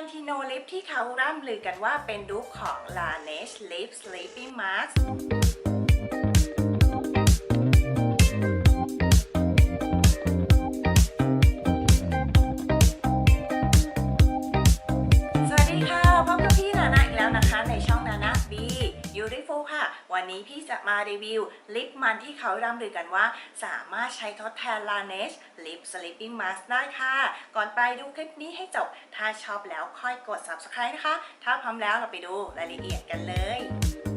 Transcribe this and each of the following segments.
นทีโนลิปที่เขาร่ำลือกันว่าเป็นดูปของ Laneige Lip Sleeping Mask Beautiful ค่ะ วันนี้พี่จะมารีวิวลิปมันที่เขาร่ำลือกันว่า สามารถใช้ทดแทน Laneige Lip Sleeping Mask ได้ค่ะ ก่อนไปดูคลิปนี้ให้จบ ถ้าชอบแล้วค่อยกด subscribe นะคะ ถ้าพร้อมแล้วเราไปดูรายละเอียดกันเลย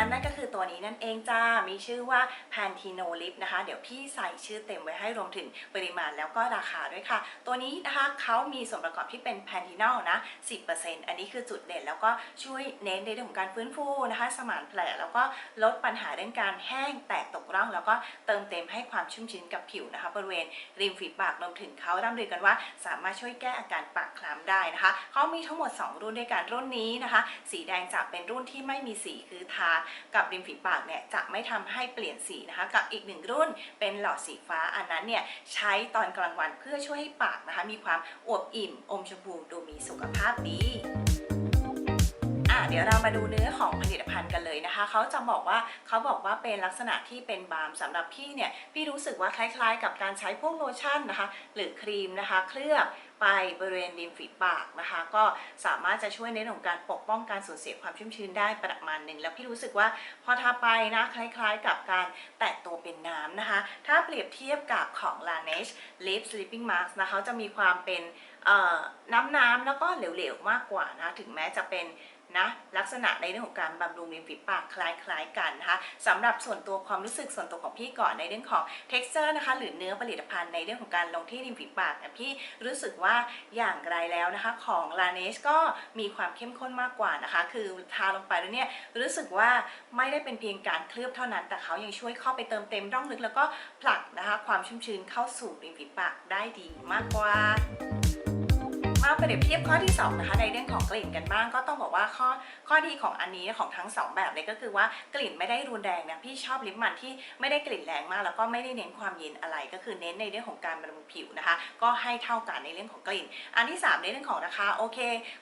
นั้นนั่นก็คือตัวนี้นั่นเองจ้า มีชื่อว่า Pantino Lip นะคะ เดี๋ยวพี่ใส่ชื่อเต็มไว้ให้รวมถึงปริมาณแล้วก็ราคาด้วยค่ะ ตัวนี้นะคะเขามีส่วนประกอบที่เป็น Panthenol นะ 10%อันนี้คือจุดเด่นแล้วก็ช่วยเน้นในเรื่องของการฟื้นฟูนะคะ สมานแผลแล้วก็ลดปัญหาเรื่องการแห้งแตกตกร่อง แล้วก็เติมเต็มให้ความชุ่มชื้นกับผิวนะคะ บริเวณริมฝีปากรวมถึงเขาร่ำลือกันว่า สามารถช่วยแก้อาการปากคล้ำได้นะคะเขามีทั้งหมด 2 รุ่นด้วยกันรุ่นนี้นะคะ สีแดงจะเป็นรุ่นที่ไม่มีสีคือทากับริมฝีปากเนี่ยจะไม่ทำให้เปลี่ยนสีนะคะ กับอีกหนึ่งรุ่นเป็นหลอดสีฟ้าอันนั้นเนี่ยใช้ตอนกลางวันเพื่อช่วยให้ปากนะคะ มีความอวบอิ่มอมชมพูดูมีสุขภาพดี เดี๋ยวเรามาดูเนื้อของผลิตภัณฑ์กันเลยนะคะ เขาจะบอกว่าเขาบอกว่าเป็นลักษณะที่เป็นบาล์มสำหรับพี่เนี่ย พี่รู้สึกว่าคล้ายๆ กับการใช้พวกโลชั่นนะคะ หรือครีมนะคะ เคลือบไปบริเวณริมฝีปากนะคะ ก็สามารถจะช่วยในเรื่องของการปกป้องการสูญเสียความชุ่มชื้นได้ประมาณหนึ่งแล้วพี่รู้สึกว่าพอทาไปนะคล้ายๆ กับการแตะตัวเป็นน้ำนะคะ ถ้าเปรียบเทียบกับของ Laneige Lip Sleeping Mask นะคะเขาจะมีความเป็นเอ่อน้ำๆแล้วก็เหลวๆมากกว่านะถึงแม้จะเป็น นะลักษณะในเรื่องของการบำรุงริมฝีปากคล้ายๆกันนะคะสำหรับส่วนตัวความรู้สึกส่วนตัวของพี่ก่อนในเรื่องของ texture นะคะหรือเนื้อผลิตภัณฑ์ในเรื่องของการลงที่ริมฝีปากเนี่ยพี่รู้สึกว่าอย่างไรแล้วนะคะของ Laneige ก็มีความเข้มข้นมากกว่านะคะคือทาลงไปแล้วเนี่ยรู้สึกว่าไม่ได้เป็นเพียงการเคลือบเท่านั้น แต่เขายังช่วยเข้าไปเติมเต็มร่องลึกแล้วก็ผลักนะคะความชุ่มชื้นเข้าสู่ริมฝีปากได้ดีมากกว่ามา เปรียบเทียบข้อที่2นะคะในเรื่องของกลิ่นกันบ้างก็ต้องบอกว่าข้อข้อดีของอันนี้ของทั้ง 2 แบบเลยก็คือว่ากลิ่นไม่ได้รุนแรงนะพี่ชอบลิปมันที่ไม่ได้กลิ่นแรงมาก แล้วก็ไม่ได้เน้นความเย็นอะไร ก็คือเน้นในเรื่องของการบำรุงผิวนะคะ ก็ให้เท่ากันในเรื่องของกลิ่น อันที่ 3 ในเรื่องของราคาโอเค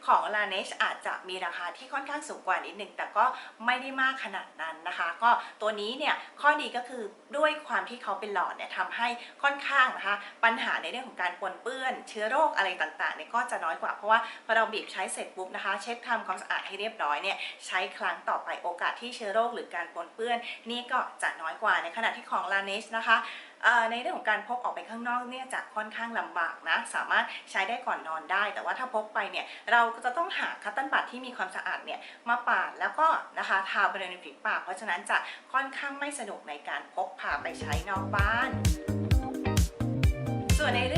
ของ Laneige อาจจะมีราคาที่ค่อนข้างสูงกว่านิดนึงแต่ก็ไม่ได้มากขนาดนั้นนะคะ ก็ตัวนี้เนี่ยข้อดีก็คือด้วยความที่เขาเป็นหลอดเนี่ยทำให้ค่อนข้างนะคะปัญหาในเรื่องของการปนเปื้อนเชื้อโรคอะไรต่างๆเนี่ยก็จะน้อยกว่า เพราะว่าพอเราบีบใช้เสร็จปุ๊บนะคะ เช็ดทำความสะอาดให้เรียบร้อยเนี่ยใช้ครั้งต่อไปโอกาสที่เชื้อโรคหรือการปนเปื้อน นี่ก็จะน้อยกว่าในขณะที่ของ Laneige นะคะในเรื่องของการพกออกไปข้างนอกเนี่ยจะค่อนข้างลำบากนะสามารถใช้ได้ก่อนนอนได้ แต่ว่าถ้าพกไปเนี่ยเราก็จะต้องหาคัตเติ้ลบัตที่มีความสะอาดเนี่ยมาปาดแล้วก็นะคะทาบริเวณฝีปากเพราะฉะนั้นจะค่อนข้างไม่สนุกในการพกพาไปใช้นอกบ้าน ส่วนในเรื่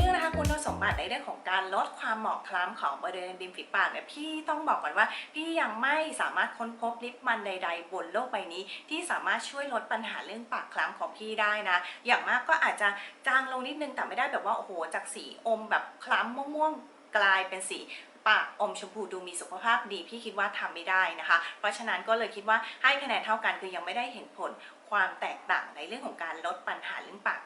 อง ในเรื่องของการลดความหมองคล้ำของบริเวณริมฝีปากเนี่ยพี่ต้องบอกก่อนว่า พี่ยังไม่สามารถค้นพบลิปมันใด ๆ บนโลกใบนี้ ที่สามารถช่วยลดปัญหาเรื่องปากคล้ำของพี่ได้นะ อย่างมากก็อาจจะจางลงนิดนึงแต่ไม่ได้แบบว่าโอ้โหจากสีอมแบบคล้ำม่วงๆกลายเป็นสีปากอมชมพูดูมีสุขภาพดีพี่คิดว่าทำไม่ได้นะคะ เพราะฉะนั้นก็เลยคิดว่าให้คะแนนเท่ากันคือยังไม่ได้เห็นผลความแตกต่างในเรื่องของการลดปัญหาเรื่องปาก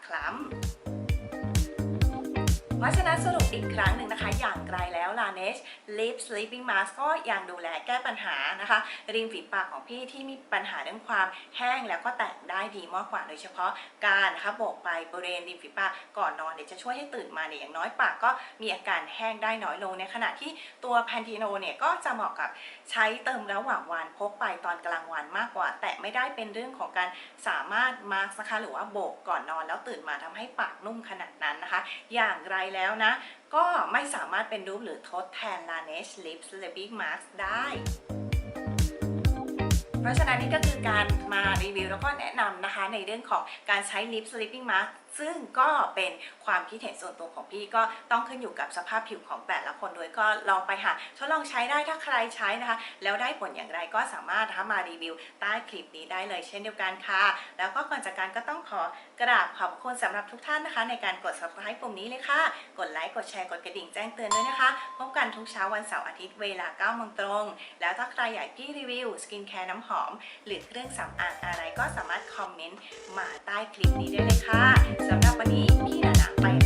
เพราะฉะนั้นสรุปอีกครั้งหนึ่งนะคะ อย่างไรแล้ว Laneige Lip Sleeping Mask ก็ยังดูแลแก้ปัญหานะคะ ริมฝีปากของพี่ที่มีปัญหาเรื่องความแห้งแล้วก็แตกได้ดีมากกว่าโดยเฉพาะการนะคะโบกไปบริเวณริมฝีปากก่อนนอนเนี่ยจะช่วยให้ตื่นมาเนี่ยอย่างน้อยปากก็มีอาการแห้งได้น้อยลงในขณะที่ตัวแพนทีโนเนี่ยก็จะเหมาะกับใช้เติมระหว่างวันพกไปตอนกลางวันมากกว่า แต่ไม่ได้เป็นเรื่องของการสามารถมาร์กนะคะหรือว่าโบกก่อนนอนแล้วตื่นมาทำให้ปากนุ่มขนาดนั้นนะคะ อย่างไรแล้วนะ ก็ไม่สามารถเป็นรูปหรือทดแทน Laneige Lip Sleeping Mask ได้ เพราะฉะนั้นนี่ก็คือการมารีวิวแล้วก็แนะนำนะคะในเรื่องของการใช้ Lip Sleeping Mask ซึ่งก็เป็นความคิดเห็นส่วนตัวของพี่ก็ต้องขึ้นอยู่กับสภาพผิวของแต่ละคนด้วยก็ลองไปหาทดลองใช้ได้ถ้าใครใช้นะคะ แล้วได้ผลอย่างไรก็สามารถนะคะมารีวิวใต้คลิปนี้ได้เลยเช่นเดียวกันค่ะ แล้วก็ก่อนจากการก็ต้องขอกราบขอบคุณสำหรับทุกท่านนะคะ ในการกด subscribe ปุ่มนี้เลยค่ะ กดไลค์กดแชร์กดกระดิ่งแจ้งเตือนด้วยนะคะพบกันทุกเช้าวันเสาร์อาทิตย์เวลา9โมงตรง แล้วถ้าใครอยากพี่รีวิวสกินแคร์น้ำหอม หรือเครื่องสำอางอะไรก็สามารถคอมเมนต์มาใต้คลิปนี้ได้เลยค่ะสำหรับวันนี้พี่หนาหนาไป